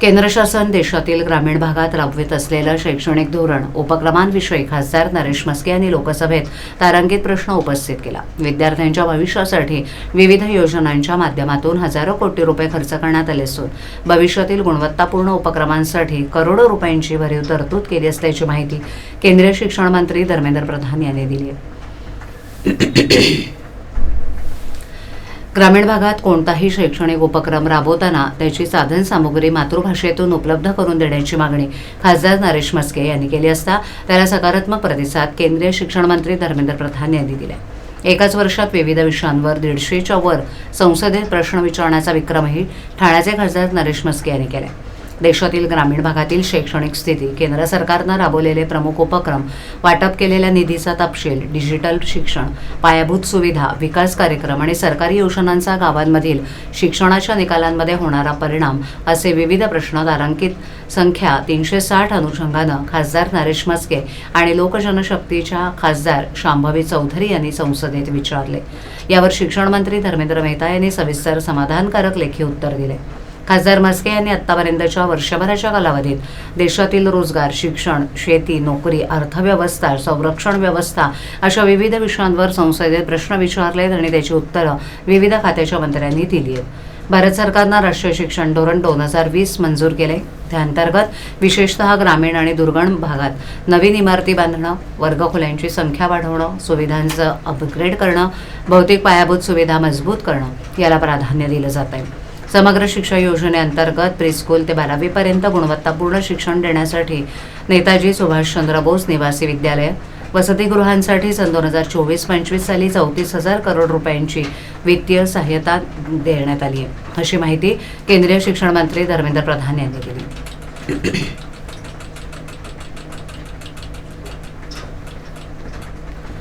केंद्र शासन देशातील ग्रामीण भागात राबवित असलेलं शैक्षणिक धोरण उपक्रमांविषयी खासदार नरेश मस्के यांनी लोकसभेत तारांकित प्रश्न उपस्थित केला विद्यार्थ्यांच्या भविष्यासाठी विविध योजनांच्या माध्यमातून हजारो कोटी रुपये खर्च करण्यात आले असून भविष्यातील गुणवत्तापूर्ण उपक्रमांसाठी करोडो रुपयांची भरीव तरतूद केली असल्याची माहिती केंद्रीय शिक्षण मंत्री धर्मेंद्र प्रधान यांनी दिली आहे ग्रामीण भागात कोणताही शैक्षणिक उपक्रम राबवताना त्याची साधन सामुग्री मातृभाषेतून उपलब्ध करून देण्याची मागणी खासदार नरेश मस्के यांनी केली असता त्याला सकारात्मक प्रतिसाद केंद्रीय शिक्षण मंत्री धर्मेंद्र प्रधान यांनी दिला. एकाच वर्षात विविध विषयांवर दीडशेच्या वर संसदेत प्रश्न विचारण्याचा विक्रमही ठाण्याचे खासदार नरेश मस्के यांनी केला. देशातील ग्रामीण भागातील शैक्षणिक स्थिती केंद्र सरकारनं राबवलेले प्रमुख उपक्रम वाटप केलेल्या निधीचा तपशील डिजिटल शिक्षण पायाभूत सुविधा विकास कार्यक्रम आणि सरकारी योजनांचा गावांमधील शिक्षणाच्या निकालांमध्ये होणारा परिणाम असे विविध प्रश्न तारांकित संख्या तीनशे साठ अनुषंगानं खासदार नरेश मस्के आणि लोकजनशक्तीच्या खासदार शांभवी चौधरी यांनी संसदेत विचारले. यावर शिक्षण मंत्री धर्मेंद्र मेहता यांनी सविस्तर समाधानकारक लेखी उत्तर दिले. खासदार म्हस्के यांनी आतापर्यंतच्या वर्षभराच्या कालावधीत देशातील रोजगार शिक्षण शेती नोकरी अर्थव्यवस्था संरक्षण व्यवस्था अशा विविध विषयांवर संसदेत प्रश्न विचारले आणि त्याची उत्तरं विविध खात्याच्या मंत्र्यांनी दिली आहेत. भारत सरकारनं राष्ट्रीय शिक्षण धोरण दोन हजार वीस मंजूर केले त्याअंतर्गत विशेषतः ग्रामीण आणि दुर्गम भागात नवीन इमारती बांधणं वर्गखोल्यांची संख्या वाढवणं सुविधांचं अपग्रेड करणं भौतिक पायाभूत सुविधा मजबूत करणं याला प्राधान्य दिलं जात आहे समग्र शिक्षा योजनेअंतर्गत प्रीस्कूल ते बारावीपर्यंत गुणवत्तापूर्ण शिक्षण देण्यासाठी नेताजी सुभाषचंद्र बोस निवासी विद्यालय. वसतिगृहांसाठी सन दोन हजार चोवीस पंचवीस साली चौतीस हजार करोड रुपयांची वित्तीय सहाय्यता देण्यात आली आहे. अशी माहिती केंद्रीय शिक्षण मंत्री धर्मेंद्र प्रधान यांनी दिली.